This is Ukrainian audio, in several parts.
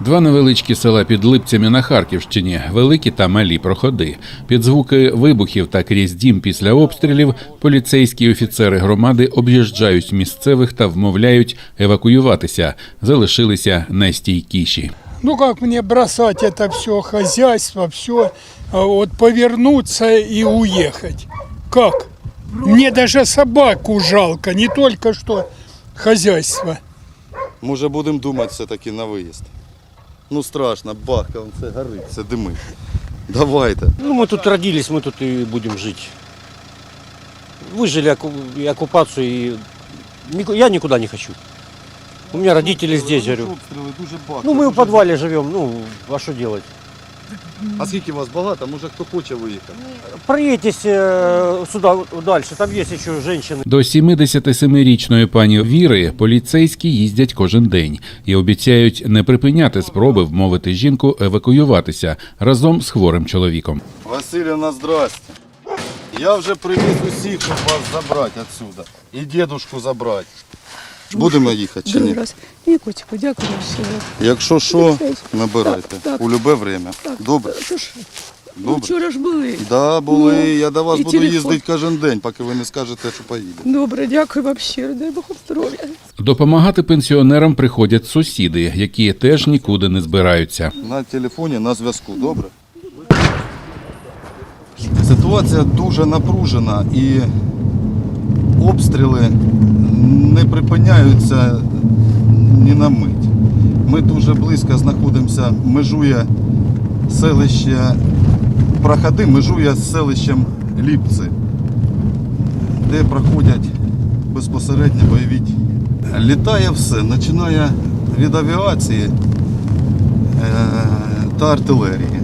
Два невеличкі села під Липцями на Харківщині, великі та малі проходи. Під звуки вибухів та крізь дім після обстрілів поліцейські офіцери громади об'їжджають місцевих та вмовляють евакуюватися. Залишилися найстійкіші. Ну как мне бросать это все хозяйство, все, вот повернуться и уехать? Как? Мне даже собаку жалко, не только что хозяйство. Може будемо думати все-таки на виїзд. Ну страшно, бахка, вон це горить, це димить. Давайте. Ну, мы тут родились, мы тут и будем жить. Выжили оку- и оккупацию, и нику- я никуда не хочу. У меня родители здесь, говорю. Обстріли дуже бахка. Ну, мы в дуже подвале живем, ну, а что делать? А скільки вас багато, може хто хоче виїхати? Проедьтесь э, сюда, дальше, там есть еще женщины. До 77-річної пані Віри поліцейські їздять кожен день і обіцяють не припиняти спроби вмовити жінку евакуюватися разом з хворим чоловіком. Василівна, здрасте. Я вже привіз усіх, щоб вас забрати відсюди. І дідушку забрати. Будемо їхати чи ні? Раз. Ні, котику, дякую. Якщо що, набирайте. Так, так. У любе время. Так, Добре? то ж, ну, вчора ж були. Да, були. Я до вас буду телефон. їздити кожен день, поки ви не скажете, що поїдете. Добре, дякую вам щиро, дай Бог здоров'я. Допомагати пенсіонерам приходять сусіди, які теж нікуди не збираються. На телефоні, на зв'язку, добре? Ситуація дуже напружена і обстріли не припиняються ні на мить. Ми дуже близько знаходимося, межує селище Проходи, межує з селищем Ліпці, де проходять безпосередньо бойові дії. Літає все, починає від авіації е, та артилерії.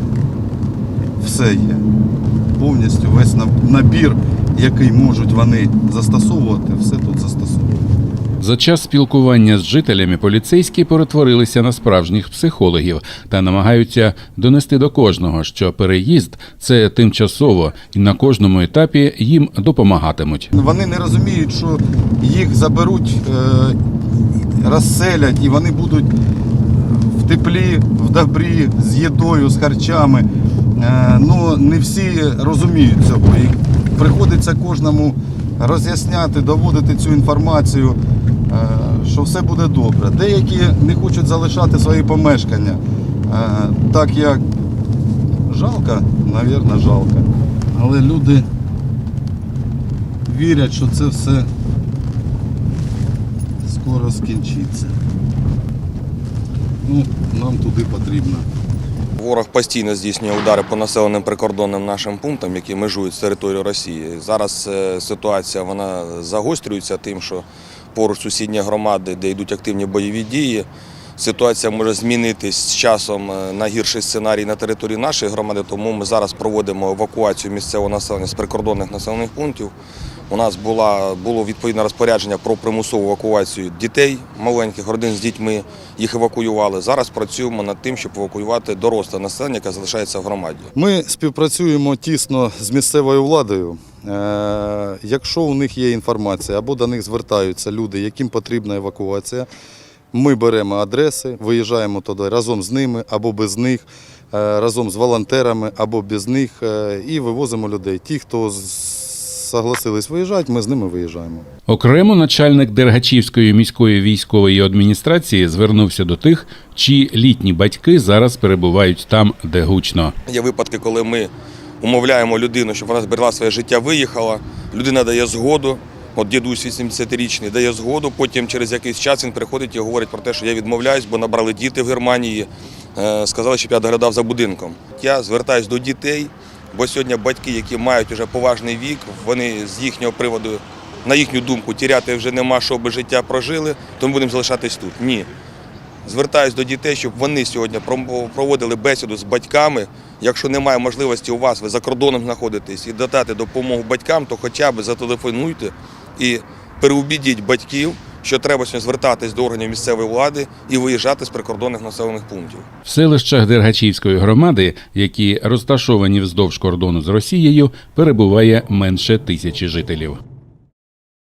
Все є. Повністю весь набір, який можуть вони застосовувати, все тут. За час спілкування з жителями поліцейські перетворилися на справжніх психологів та намагаються донести до кожного, що переїзд це тимчасово, і на кожному етапі їм допомагатимуть. Вони не розуміють, що їх заберуть, е, розселять і вони будуть в теплі, в добрі, з їдою, з харчами. Е, Ну, не всі розуміють цього. І приходиться кожному роз'ясняти, доводити цю інформацію, що все буде добре. Деякі не хочуть залишати свої помешкання, е, так як жалко, мабуть, жалко. Але люди вірять, що це все скоро скінчиться. Ну, нам туди потрібно. Ворог постійно здійснює удари по населеним прикордонним нашим пунктам, які межують з територією Росії. Зараз е, ситуація вона загострюється тим, що поруч сусідні громади, де йдуть активні бойові дії. Ситуація може змінитись з часом е, на гірший сценарій на території нашої громади, тому ми зараз проводимо евакуацію місцевого населення з прикордонних населених пунктів. У нас була, було відповідне розпорядження про примусову евакуацію дітей, маленьких родин з дітьми. Їх евакуювали. Зараз працюємо над тим, щоб евакуювати доросле населення, яке залишається в громаді. Ми співпрацюємо тісно з місцевою владою. Е, Якщо у них є інформація або до них звертаються люди, яким потрібна евакуація, ми беремо адреси, виїжджаємо туди разом з ними або без них, е, разом з волонтерами або без них е, і вивозимо людей. Ті, хто з- согласились виїжджати, ми з ними виїжджаємо. Окремо начальник Дергачівської міської військової адміністрації звернувся до тих, чиї літні батьки зараз перебувають там, де гучно. Є випадки, коли ми умовляємо людину, щоб вона зберегла своє життя, виїхала. Людина дає згоду. От дідусь 80-річний дає згоду. Потім через якийсь час він приходить і говорить про те, що я відмовляюсь, бо набрали діти в Германії. Е, Сказали, щоб я доглядав за будинком. Я звертаюсь до дітей, бо сьогодні батьки, які мають вже поважний вік, вони з їхнього приводу, на їхню думку, тіряти вже нема, що би життя прожили, тому будемо залишатись тут. Ні. Звертаюсь до дітей, щоб вони сьогодні проводили бесіду з батьками. Якщо немає можливості у вас, ви за кордоном знаходитесь і додати допомогу батькам, то хоча б зателефонуйте і переубідіть батьків, що треба сьогодні звертатись до органів місцевої влади і виїжджати з прикордонних населених пунктів. В селищах Дергачівської громади, які розташовані вздовж кордону з Росією, перебуває менше тисячі жителів.